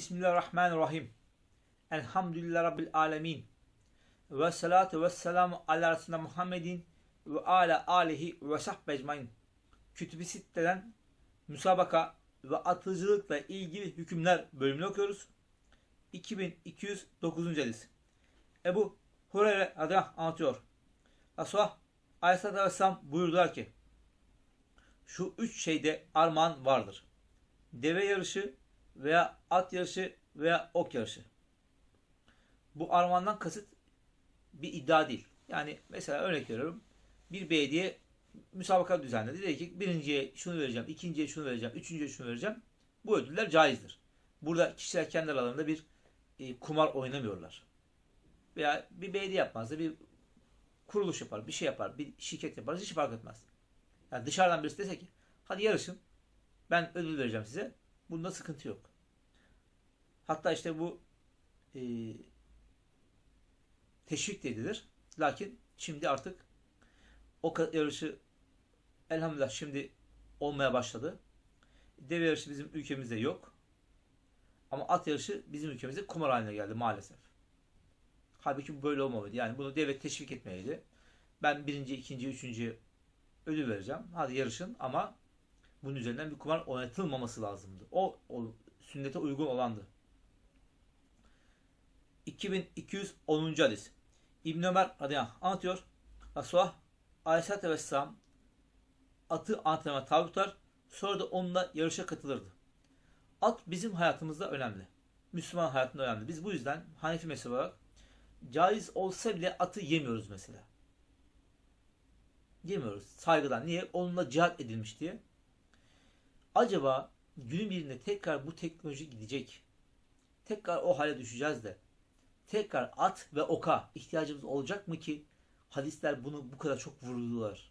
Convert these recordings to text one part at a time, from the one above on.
Bismillahirrahmanirrahim. Elhamdülillah Rabbil alemin. Ve salatu ve selamu ala Resulüne Muhammedin ve ala alihi ve sahbe ecmain. Kütüb-i Sitte'den müsabaka ve atıcılıkla ilgili hükümler bölümünü okuyoruz. 2209. hadis. Ebu Hureyre anh anlatıyor. Resulullah Aleyhisselatü Vesselam buyurdular ki şu üç şeyde armağan vardır. Deve yarışı veya at yarışı veya ok yarışı. Bu armağandan kasıt bir iddia değil. Yani mesela örnek veriyorum. Bir belediye müsabaka düzenledi. Dedi ki birinciye şunu vereceğim, ikinciye şunu vereceğim, üçüncüye şunu vereceğim. Bu ödüller caizdir. Burada kişiler kendi aralarında bir e, kumar oynamıyorlar. Veya bir belediye yapmaz da bir kuruluş yapar, bir şey yapar, bir şirket yapar, hiç fark etmez. Yani dışarıdan birisi dese ki hadi yarışın ben ödül vereceğim size. Bunda sıkıntı yok. Hatta işte bu e, teşvik de edilir. Lakin şimdi artık o yarışı elhamdülillah şimdi olmaya başladı. Deve yarışı bizim ülkemizde yok. Ama at yarışı bizim ülkemizde kumar haline geldi maalesef. Halbuki bu böyle olmamalıydı. Yani bunu devlet teşvik etmeliydi. Ben birinci, ikinci, üçüncü ödül vereceğim. Hadi yarışın ama bunun üzerinden bir kumar oynatılmaması lazımdı. O, o sünnete uygun olandı. 2210. hadis. İbn Ömer radıyallahu anh anlatıyor. Resulullah Aleyhisselatü Vesselam atı antrenmana tabi tutar. Sonra da onunla yarışa katılırdı. At bizim hayatımızda önemli. Müslüman hayatında önemli. Biz bu yüzden Hanefi mezhebi olarak caiz olsa bile atı yemiyoruz mesela. Yemiyoruz saygıdan. Niye? Onunla cihat edilmiş diye. Acaba günün birinde tekrar bu teknoloji gidecek. Tekrar o hale düşeceğiz de. Tekrar at ve oka ihtiyacımız olacak mı ki hadisler bunu bu kadar çok vurguluyorlar.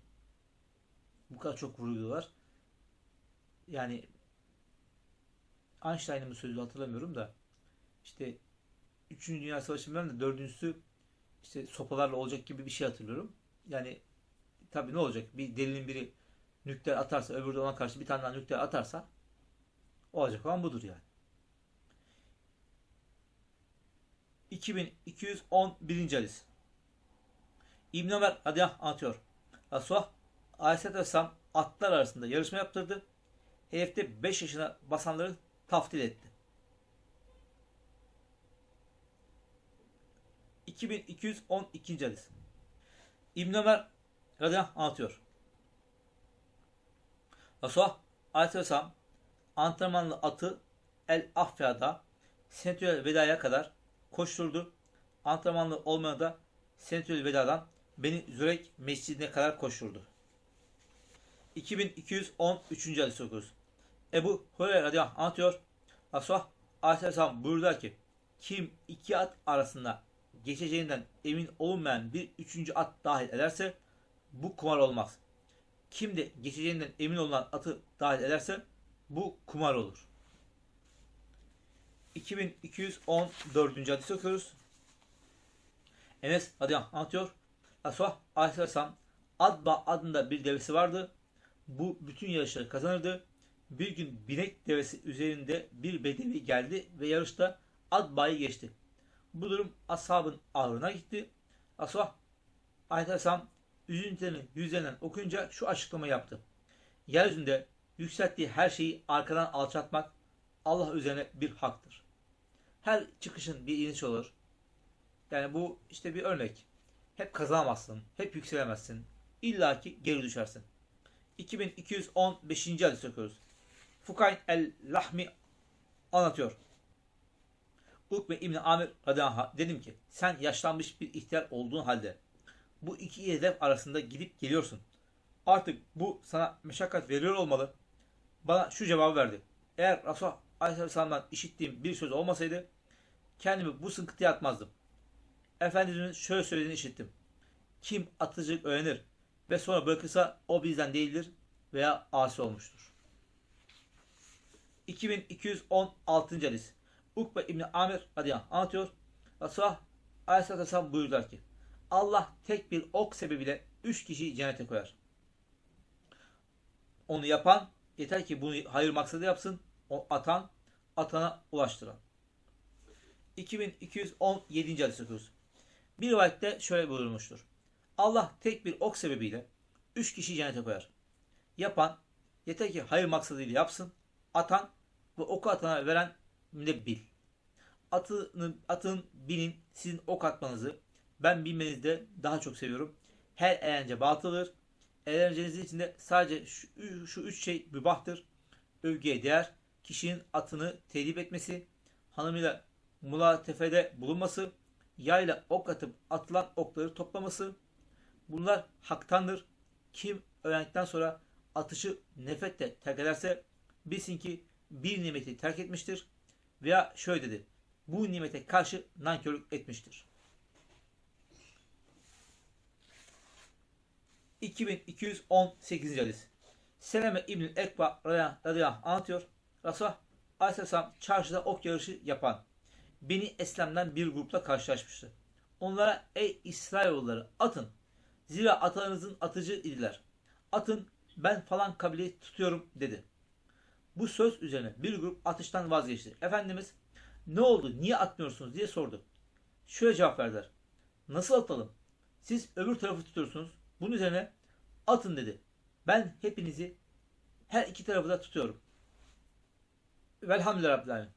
Bu kadar çok vurguluyorlar. Yani Einstein'ın sözü hatırlamıyorum da işte 3. Dünya Savaşı'ndan da dördüncüsü işte sopalarla olacak gibi bir şey hatırlıyorum. Yani tabii ne olacak? Bir delinin biri nükleer atarsa öbürü de ona karşı bir tane daha nükleer atarsa olacak olan budur yani. 2211. hadis. İbn Ömer radıyallahu anh anlatıyor. Resulullah Aleyhisselatü Vesselam atlar arasında yarışma yaptırdı. Hedefte 5 yaşına basanları taftil etti. 2212. hadis. İbn Ömer radıyallahu anh anlatıyor. Resulullah Aleyhisselam antrenmanlı atı El Afya'da Senetüel Veda'ya kadar koşturdu. Antrenmanlı olmayanı da Senetüel Veda'dan Beni Zürek Mescidine kadar koşturdu. 2213. hadis okuyoruz. Ebu Hureyre radıyallahu anh anlatıyor. Resulullah Aleyhisselam buyurdular ki kim iki at arasında geçeceğinden emin olunmayan bir üçüncü at dahil ederse bu kumar olmaz. Kim de geçeceğinden emin olan atı dahil ederse bu kumar olur. 2214. hadis okuyoruz. Enes radıyallahu anlatıyor. Resulullah aleyhisselam Adba adında bir devesi vardı. Bu bütün yarışları kazanırdı. Bir gün binek devesi üzerinde bir bedevi geldi ve yarışta Adba'yı geçti. Bu durum ashabın ağrına gitti. Resulullah aleyhisselam üzüntülerini yüzlerinden okuyunca şu açıklama yaptı. Yeryüzünde yükselttiği her şeyi arkadan alçaltmak Allah üzerine bir haktır. Her çıkışın bir iniş olur. Yani bu işte bir örnek. Hep kazanamazsın, hep yükselemezsin. İlla ki geri düşersin. 2215. hadis okuyoruz. Fukayn el-Lahmi anlatıyor. Ukbe İbni Amir radıyallahu dedim ki sen yaşlanmış bir ihtiyar olduğun halde bu iki hedef arasında gidip geliyorsun. Artık bu sana meşakkat veriyor olmalı. Bana şu cevabı verdi. Eğer Resulullah Aleyhisselam'dan işittiğim bir söz olmasaydı kendimi bu sıkıntıya atmazdım. Efendimizin şöyle söylediğini işittim. Kim atıcılık öğrenir ve sonra bırakırsa o bizden değildir veya asi olmuştur. 2216. hadis. Ukbe İbni Amir radıyallahu anh anlatıyor. Resulullah Aleyhisselatü Vesselam buyurdular ki Allah tek bir ok sebebiyle üç kişiyi cennete koyar. Onu yapan yeter ki bunu hayır maksadı yapsın. O atan, atana ulaştıran. 2217. hadis okuyoruz. Bir rivayette şöyle buyurulmuştur. Allah tek bir ok sebebiyle üç kişi cennete koyar. Yapan yeter ki hayır maksadıyla yapsın. Atan ve oku atana veren müdebbil. Atını, atın binin sizin ok atmanızı ben bilmenizi de daha çok seviyorum. Her eğlence batılır. Eğlencenizin içinde sadece şu, şu üç şey mübahtır. Övgüye değer, kişinin atını telif etmesi, hanımıyla mulatefede bulunması, yayla ok atıp atılan okları toplaması. Bunlar haktandır. Kim öğrendikten sonra atışı nefretle terk ederse bilsin ki bir nimeti terk etmiştir. Veya şöyle dedi. Bu nimete karşı nankörlük etmiştir. 2218. hadis. Seleme İbn Ekba radıyallahu anlatıyor. Resulullah Aleyhisselam çarşıda ok yarışı yapan Beni Eslem'den bir grupla karşılaşmıştı. Onlara ey İsrailoğulları atın. Zira atalarınızın atıcı idiler. Atın ben falan kabileyi tutuyorum dedi. Bu söz üzerine bir grup atıştan vazgeçti. Efendimiz ne oldu niye atmıyorsunuz diye sordu. Şöyle cevap verdiler. Nasıl atalım? Siz öbür tarafı tutuyorsunuz. Bunun üzerine atın dedi. Ben hepinizi her iki tarafı da tutuyorum. Velhamdülillah.